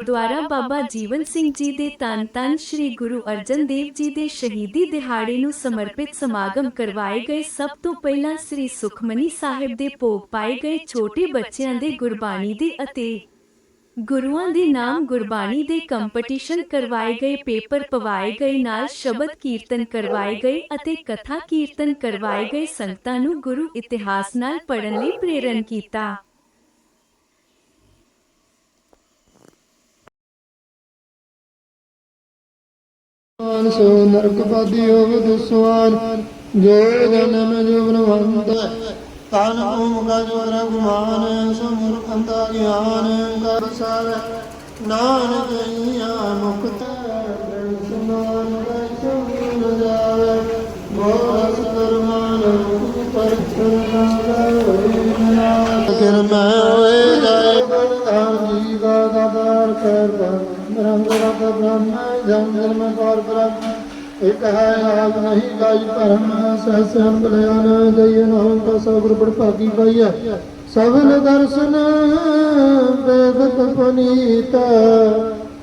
ਗੁਰਦੁਆਰਾ ਬਾਬਾ ਜੀਵਨ ਸਿੰਘ ਜੀ ਦੇ ਤਨ ਤਨ ਸ੍ਰੀ ਗੁਰੂ ਅਰਜਨ ਦੇਵ ਜੀ ਦੇ ਸ਼ਹੀਦੀ ਦਿਹਾੜੇ ਨੂੰ ਸਮਰਪਿਤ ਸਮਾਗਮ ਕਰਵਾਏ ਗਏ ਸਭ ਤੋਂ ਪਹਿਲਾਂ ਸ੍ਰੀ ਸੁਖਮਨੀ ਸਾਹਿਬ ਦੇ ਭੋਗ ਪਾਏ ਗਏ ਛੋਟੇ ਬੱਚਿਆਂ ਦੇ ਗੁਰਬਾਣੀ ਦੇ ਅਤੇ ਗੁਰੂਆਂ ਦੇ ਨਾਮ ਗੁਰਬਾਣੀ ਦੇ ਕੰਪੀਟੀਸ਼ਨ ਕਰਵਾਏ ਗਏ, ਪੇਪਰ ਪਵਾਏ ਗਏ, ਨਾਲ ਸ਼ਬਦ ਕੀਰਤਨ ਕਰਵਾਏ ਗਏ ਅਤੇ ਕਥਾ ਕੀਰਤਨ ਕਰਵਾਏ ਗਏ ਸੰਗਤਾਂ ਨੂੰ ਗੁਰੂ ਇਤਿਹਾਸ ਨਾਲ ਪੜ੍ਹਨ ਲਈ ਪ੍ਰੇਰਨ ਕੀਤਾ। ਮਾਨ ਸੋ ਨਰਕਪਾਦੀ ਹੋਵ ਦੁਸਵਾਨ ਜੋ ਜਨਮ ਜੋ ਬ੍ਰਹਮੰਤ ਤਨ ਓਮਗਾ ਜੋ ਰਘੁਮਾਨ ਸਮੁਰ ਅੰਦਾ ਗਿਆਨ ਕਰ ਸਾਰ। ਨਾਨਕ ਈਆ ਮੁਕਤ ਸੁਨਾਨ ਵੈਸੋ ਜਾਵੇ। ਮੋਰਸ ਕਰਮਾਨ ਪਰ ਕਿਰ ਮੈਂ ਹੋਏ ਜਾਏ ਬਲਦਾਨ ਜੀ ਦਾ ਦਾਤਾਰ ਕਰ ਰੰਗ ਬ੍ਰਹਮ, ਜੰਗਲ ਮੈਂ ਪਾਰ ਬ੍ਰਹਮ ਇਕ ਹੈ ਆਗ ਨਹੀਂ ਗਾਈ ਧਰਮ ਸਹਸ ਹਮ ਬਲਿਆਨ ਜਈ ਨਾਮ ਦਾ ਸਗੁਰ ਬੜ ਭਾਗੀ ਪਾਈਐ। ਸਭਨ ਦਰਸ਼ਨ ਵੇਦਤ ਪੁਨੀਤ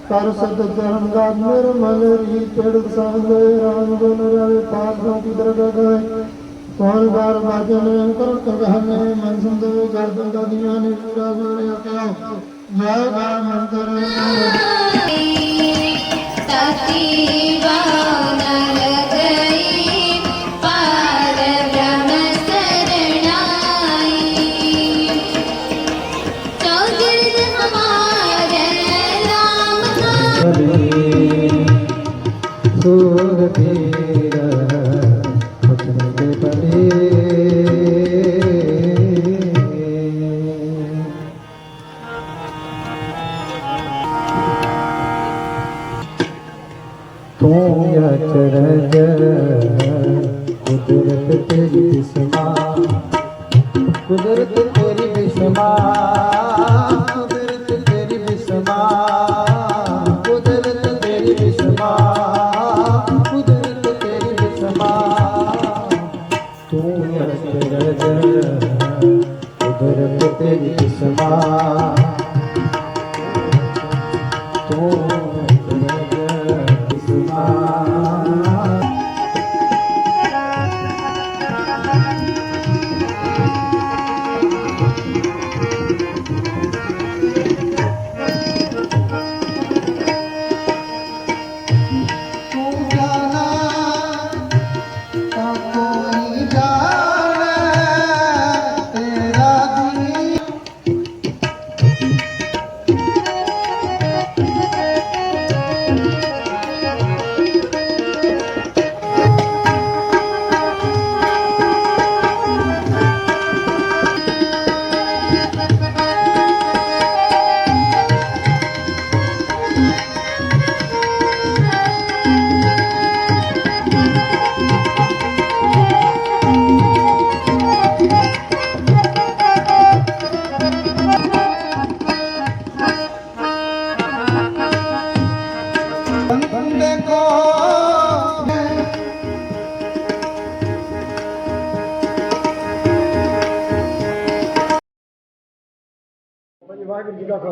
ਕਰ ਸਤ ਧਰਮ ਦਾ ਨਿਰਮਲ ਰੀ ਚੜ ਸੰਗ ਰਾਮ ਗੁਣ ਰਵਿ ਪਾਪ ਸੰਤੀ ਦਰਗਾ ਗਏ। ਕੌਣ ਬਾਰ ਬਾਜਨ ਕਰ ਕਗਹਨੇ ਮਨ ਸੰਦੋ ਗਰਦਨ ਦਾ ਦੀਆਂ ਨੇ ਪੂਰਾ ਗਾਣਿਆ ਕਿਆ। ਜੈ ਗਾ ਮੰਤਰ સુરભી સુરભી તું ચરણ ਤੂੰ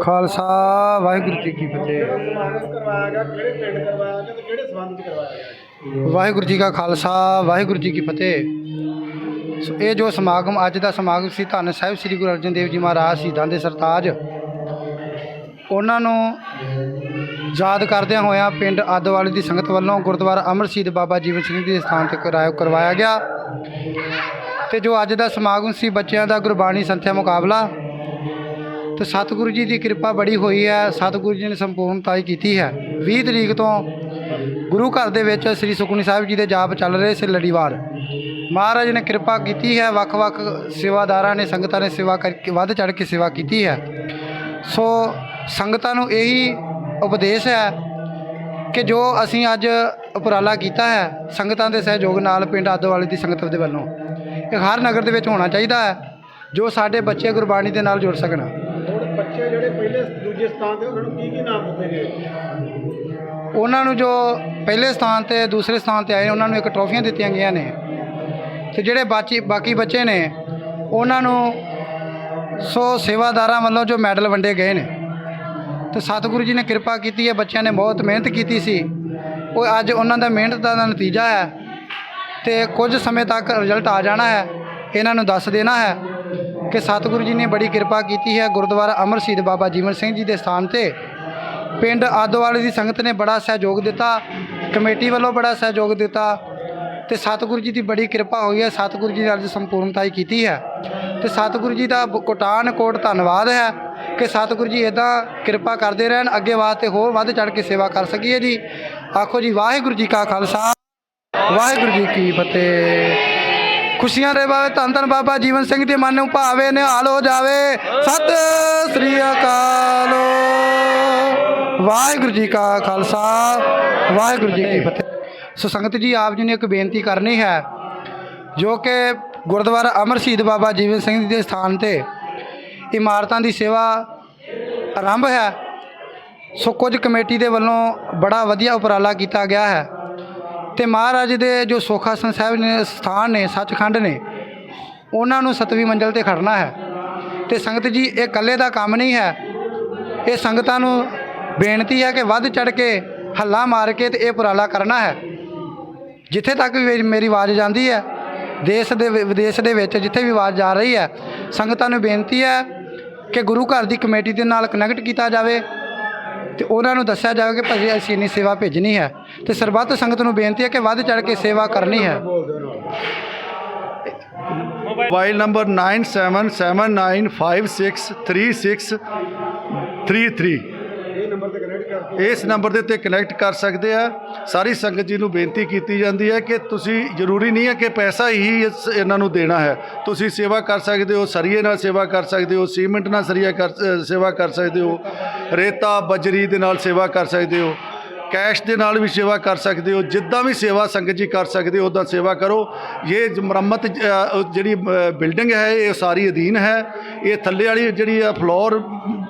ਖਾਲਸਾ, ਵਾਹਿਗੁਰੂ ਜੀ ਕੀ ਫਤਿਹ। ਕਰਵਾਇਆ ਗਿਆ ਕਿਹੜੇ ਪਿੰਡ ਕਰਵਾਇਆ ਗਿਆ ਤੇ ਕਿਹੜੇ ਸੰਬੰਧ ਚ ਕਰਵਾਇਆ ਗਿਆ ਵਾਹਿਗੁਰੂ ਜੀ ਕਾ ਖਾਲਸਾ, ਵਾਹਿਗੁਰੂ ਜੀ ਕੀ ਫਤਿਹ। ਸੋ ਇਹ ਜੋ ਸਮਾਗਮ, ਅੱਜ ਦਾ ਸਮਾਗਮ ਸੀ, ਧੰਨ ਸਾਹਿਬ ਸ੍ਰੀ ਗੁਰੂ ਅਰਜਨ ਦੇਵ ਜੀ ਮਹਾਰਾਜ, ਸ਼ਹੀਦਾਂ ਦੇ ਸਰਤਾਜ। ਉਹਨਾਂ ਨੂੰ ਯਾਦ ਕਰਦਿਆਂ ਹੋਇਆਂ ਪਿੰਡ ਆਦੋਵਾਲੀ ਦੀ ਸੰਗਤ ਵੱਲੋਂ ਗੁਰਦੁਆਰਾ ਅਮਰ ਬਾਬਾ ਜੀਵਨ ਸਿੰਘ ਜੀ ਦੇ ਸਥਾਨ ਤੇ ਕਰਾਇਆ, ਕਰਵਾਇਆ ਗਿਆ। ਤੇ ਜੋ ਅੱਜ ਦਾ ਸਮਾਗਮ ਸੀ, ਬੱਚਿਆਂ ਦਾ ਗੁਰਬਾਣੀ ਸੰਥਿਆ ਮੁਕਾਬਲਾ ਤੇ ਸਤਿਗੁਰੂ ਜੀ ਦੀ ਕਿਰਪਾ ਬੜੀ ਹੋਈ ਹੈ, ਸਤਿਗੁਰੂ ਜੀ ਨੇ ਸੰਪੂਰਨਤਾ ਕੀਤੀ ਹੈ। 20 ਤਰੀਕ ਤੋਂ ਗੁਰੂ ਘਰ ਦੇ ਵਿੱਚ ਸ੍ਰੀ ਸੁਖਮਨੀ ਸਾਹਿਬ ਜੀ ਦੇ ਜਾਪ ਚੱਲ ਰਹੇ ਸੀ ਲੜੀਵਾਰ। ਮਹਾਰਾਜ ਨੇ ਕਿਰਪਾ ਕੀਤੀ ਹੈ, ਵੱਖ-ਵੱਖ ਸੇਵਾਦਾਰਾਂ ਨੇ, ਸੰਗਤਾਂ ਨੇ ਸੇਵਾ ਕਰਕੇ ਵੱਧ ਚੜ ਕੇ ਸੇਵਾ ਕੀਤੀ ਹੈ। ਸੋ ਸੰਗਤਾਂ ਨੂੰ ਇਹੀ ਉਪਦੇਸ਼ ਹੈ ਕਿ ਜੋ ਅਸੀਂ ਅੱਜ ਉਪਰਾਲਾ ਕੀਤਾ ਹੈ, ਸੰਗਤਾਂ ਦੇ ਸਹਿਯੋਗ ਨਾਲ ਪਿੰਡ ਆਦੋਵਾਲੀ ਦੀ ਸੰਗਤ ਦੇ ਵੱਲੋਂ, ਇਹ ਹਰ ਨਗਰ ਦੇ ਵਿੱਚ ਹੋਣਾ ਚਾਹੀਦਾ ਹੈ, ਜੋ ਸਾਡੇ ਬੱਚੇ ਗੁਰਬਾਣੀ ਦੇ ਨਾਲ ਜੁੜ ਸਕਣ। ਬੱਚੇ ਜਿਹੜੇ ਪਹਿਲੇ ਦੂਜੇ ਸਥਾਨ ਤੇ, ਉਹਨਾਂ ਨੂੰ ਕੀ ਕੀ ਨਾਮ ਦਿੱਤੇ ਗਏ ਉਹਨਾਂ ਨੂੰ ਜੋ ਪਹਿਲੇ ਸਥਾਨ ਤੇ, ਦੂਸਰੇ ਸਥਾਨ ਤੇ ਆਏ, ਉਹਨਾਂ ਨੂੰ ਇੱਕ ਟਰੋਫੀਆਂ ਦਿੱਤੀਆਂ ਗਈਆਂ ਨੇ। ਤੇ ਜਿਹੜੇ ਬਾਕੀ ਬਾਕੀ ਬੱਚੇ ਨੇ, ਉਹਨਾਂ ਨੂੰ ਸੋ ਸੇਵਾਦਾਰਾਂ ਵੱਲੋਂ ਜੋ ਮੈਡਲ ਵੰਡੇ ਗਏ ਨੇ। ਤੇ ਸਤਿਗੁਰੂ ਜੀ ਨੇ ਕਿਰਪਾ ਕੀਤੀ ਹੈ, ਬੱਚਿਆਂ ਨੇ ਬਹੁਤ ਮਿਹਨਤ ਕੀਤੀ ਸੀ। ਉਹ ਅੱਜ ਉਹਨਾਂ ਦਾ ਮਿਹਨਤ ਦਾ ਨਤੀਜਾ ਹੈ। ਤੇ ਕੁਝ ਸਮੇਂ ਤੱਕ ਰਿਜ਼ਲਟ ਆ ਜਾਣਾ ਹੈ। ਇਹਨਾਂ ਨੂੰ ਦੱਸ ਦੇਣਾ ਹੈ। ਕਿ ਸਤਿਗੁਰੂ ਜੀ ਨੇ ਬੜੀ ਕਿਰਪਾ ਕੀਤੀ ਹੈ ਗੁਰਦੁਆਰਾ ਅਮਰ ਸ਼ਹੀਦ ਬਾਬਾ ਜੀਵਨ ਸਿੰਘ ਜੀ ਦੇ ਸਥਾਨ ਤੇ। ਪਿੰਡ ਆਦੋਵਾਲੇ ਦੀ ਸੰਗਤ ਨੇ ਬੜਾ ਸਹਿਯੋਗ ਦਿੱਤਾ, ਕਮੇਟੀ ਵੱਲੋਂ ਬੜਾ ਸਹਿਯੋਗ ਦਿੱਤਾ ਤੇ ਸਤਿਗੁਰੂ ਜੀ ਦੀ ਬੜੀ ਕਿਰਪਾ ਹੋਈ ਹੈ, ਸਤਿਗੁਰੂ ਜੀ ਨੇ ਅੱਜ ਸੰਪੂਰਨਤਾਈ ਕੀਤੀ ਹੈ। ਤੇ ਸਤਿਗੁਰੂ ਜੀ ਦਾ ਕੋਟਾਨ ਕੋਟ ਧੰਨਵਾਦ ਹੈ ਕਿ ਸਤਿਗੁਰੂ ਜੀ ਇਦਾਂ ਕਿਰਪਾ ਕਰਦੇ ਰਹਿਣ, ਅੱਗੇ ਵਾਸਤੇ ਹੋਰ ਵੱਧ ਚੜ ਕੇ ਸੇਵਾ ਕਰ ਸਕੀਏ ਜੀ। ਆਖੋ ਜੀ, ਵਾਹਿਗੁਰੂ ਜੀ ਕਾ ਖਾਲਸਾ, ਵਾਹਿਗੁਰੂ ਜੀ ਕੀ ਫਤਿਹ। ਖੁਸ਼ੀਆਂ ਦੇ ਬਾਵੇ ਧੰਨ ਧੰਨ ਬਾਬਾ ਜੀਵਨ ਸਿੰਘ ਦੇ ਮਨ ਨੂੰ ਭਾਵੇ, ਨਿਹਾਲ ਹੋ ਜਾਵੇ। ਸਤਿ ਸ੍ਰੀ ਅਕਾਲ। ਵਾਹਿਗੁਰੂ ਜੀ ਕਾ ਖਾਲਸਾ, ਵਾਹਿਗੁਰੂ ਜੀ ਕੀ ਫਤਿਹ। ਸੋ ਸੰਗਤ ਜੀ, ਆਪ ਜੀ ਨੇ ਇੱਕ ਬੇਨਤੀ ਕਰਨੀ ਹੈ, ਜੋ ਕਿ ਗੁਰਦੁਆਰਾ ਅਮਰ ਸ਼ਹੀਦ ਬਾਬਾ ਜੀਵਨ ਸਿੰਘ ਜੀ ਦੇ ਸਥਾਨ ਤੇ ਇਮਾਰਤਾਂ ਦੀ ਸੇਵਾ ਆਰੰਭ ਹੈ। ਸੋ ਕੁਝ ਕਮੇਟੀ ਦੇ ਵੱਲੋਂ ਬੜਾ ਵਧੀਆ ਉਪਰਾਲਾ ਕੀਤਾ ਗਿਆ ਹੈ। ਤੇ ਮਹਾਰਾਜ ਦੇ ਜੋ ਸੋਖਾਸਨ ਸਾਹਿਬ ਨੇ, ਸਥਾਨ ਨੇ, ਸੱਚਖੰਡ ਨੇ, ਉਹਨਾਂ ਨੂੰ ਸਤਵੀਂ ਮੰਜ਼ਲ ਤੇ ਖੜਨਾ ਹੈ। ਤੇ ਸੰਗਤ ਜੀ, ਇਹ ਇਕੱਲੇ ਦਾ ਕੰਮ ਨਹੀਂ ਹੈ। ਇਹ ਸੰਗਤਾਂ ਨੂੰ ਬੇਨਤੀ ਹੈ ਕਿ ਵੱਧ ਚੜ ਕੇ ਹੱਲਾ ਮਾਰ ਕੇ ਤੇ ਇਹ ਉਪਰਾਲਾ ਕਰਨਾ ਹੈ। ਜਿੱਥੇ ਤੱਕ ਵੀ ਮੇਰੀ ਆਵਾਜ਼ ਜਾਂਦੀ ਹੈ, ਦੇਸ਼ ਦੇ ਵਿਦੇਸ਼ ਦੇ ਵਿੱਚ ਜਿੱਥੇ ਵੀ ਆਵਾਜ਼ ਜਾ ਰਹੀ ਹੈ, ਸੰਗਤਾਂ ਨੂੰ ਬੇਨਤੀ ਹੈ ਕਿ ਗੁਰੂ ਘਰ ਦੀ ਕਮੇਟੀ ਦੇ ਨਾਲ ਕਨੈਕਟ ਕੀਤਾ ਜਾਵੇ। ਤੇ ਉਹਨਾਂ ਨੂੰ ਦੱਸਿਆ ਜਾਵੇ ਕਿ ਭਾਜੀ ਅਸੀਂ ਇੰਨੀ ਸੇਵਾ ਭੇਜਣੀ ਹੈ। ਤੇ ਸਰਬੱਤ ਸੰਗਤ ਨੂੰ ਬੇਨਤੀ ਹੈ ਕਿ ਵੱਧ ਚੜ ਕੇ ਸੇਵਾ ਕਰਨੀ ਹੈ। ਮੋਬਾਈਲ ਨੰਬਰ 9779563633 ਇਸ ਨੰਬਰ ਦੇ ਉੱਤੇ ਕਨੈਕਟ ਕਰ ਸਕਦੇ ਆ। ਸਾਰੀ ਸੰਗਤ ਜੀ ਨੂੰ ਬੇਨਤੀ ਕੀਤੀ ਜਾਂਦੀ ਹੈ ਕਿ ਤੁਸੀਂ ਜ਼ਰੂਰੀ ਨਹੀਂ ਹੈ ਕਿ ਪੈਸਾ ਹੀ ਇਸ- ਇਹਨਾਂ ਨੂੰ ਦੇਣਾ ਹੈ। ਤੁਸੀਂ ਸੇਵਾ ਕਰ ਸਕਦੇ ਹੋ ਸਰੀਏ ਨਾਲ ਸੇਵਾ ਕਰ ਸਕਦੇ ਹੋ ਸੀਮੈਂਟ ਨਾਲ ਸਰੀਆ ਕਰ ਅ, ਸੇਵਾ ਕਰ ਸਕਦੇ ਹੋ ਰੇਤਾ ਬਜਰੀ ਦੇ ਨਾਲ ਸੇਵਾ ਕਰ ਸਕਦੇ ਹੋ ਕੈਸ਼ ਦੇ ਨਾਲ ਵੀ ਸੇਵਾ ਕਰ ਸਕਦੇ ਹੋ ਜਿੱਦਾਂ ਵੀ ਸੇਵਾ ਸੰਗਤ ਜੀ ਕਰ ਸਕਦੇ ਹੋ ਉੱਦਾਂ ਸੇਵਾ ਕਰੋ। ਇਹ ਜ- ਮੁਰੰਮਤ ਅ, ਉਹ ਜਿਹੜੀ ਬਿਲਡਿੰਗ ਹੈ ਇਹ ਸਾਰੀ ਅਧੀਨ ਹੈ। ਇਹ ਥੱਲੇ ਵਾਲੀ ਜਿਹੜੀ ਆ ਫਲੋਰ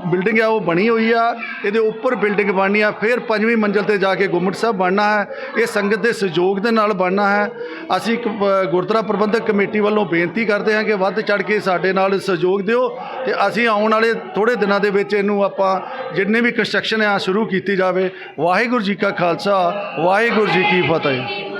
ਬਿਲਡਿੰਗ ਆ ਉਹ ਬਣੀ ਹੋਈ ਆ ਇਹਦੇ ਉੱਪਰ ਬਿਲਡਿੰਗ ਬਣਨੀ ਆ ਫਿਰ ਪੰਜਵੀਂ ਮੰਜ਼ਲ ਤੇ ਜਾ ਕੇ ਗੁੰਮਟ ਸਾਹਿਬ ਬਣਨਾ ਹੈ ਇਹ ਸੰਗਤ ਦੇ ਸਹਿਯੋਗ ਦੇ ਨਾਲ ਬਣਨਾ ਹੈ। ਅਸੀਂ ਇੱਕ, ਗੁਰਦੁਆਰਾ ਪ੍ਰਬੰਧਕ ਕਮੇਟੀ ਵੱਲੋਂ ਬੇਨਤੀ ਕਰਦੇ ਹਾਂ ਕਿ ਵੱਧ ਚੜ ਕੇ ਸਾਡੇ ਨਾਲ ਸਹਿਯੋਗ ਦਿਓ ਤੇ ਅਸੀਂ ਆਉਣ ਵਾਲੇ ਥੋੜੇ ਦਿਨਾਂ ਦੇ ਵਿੱਚ ਇਹਨੂੰ ਆਪਾਂ ਜਿੰਨੇ ਵੀ ਕੰਸਟਰਕਸ਼ਨ ਆ ਸ਼ੁਰੂ ਕੀਤੀ ਜਾਵੇ। ਵਾਹਿਗੁਰੂ ਜੀ ਕਾ ਖਾਲਸਾ ਵਾਹਿਗੁਰੂ ਜੀ ਕੀ ਫਤਿਹ।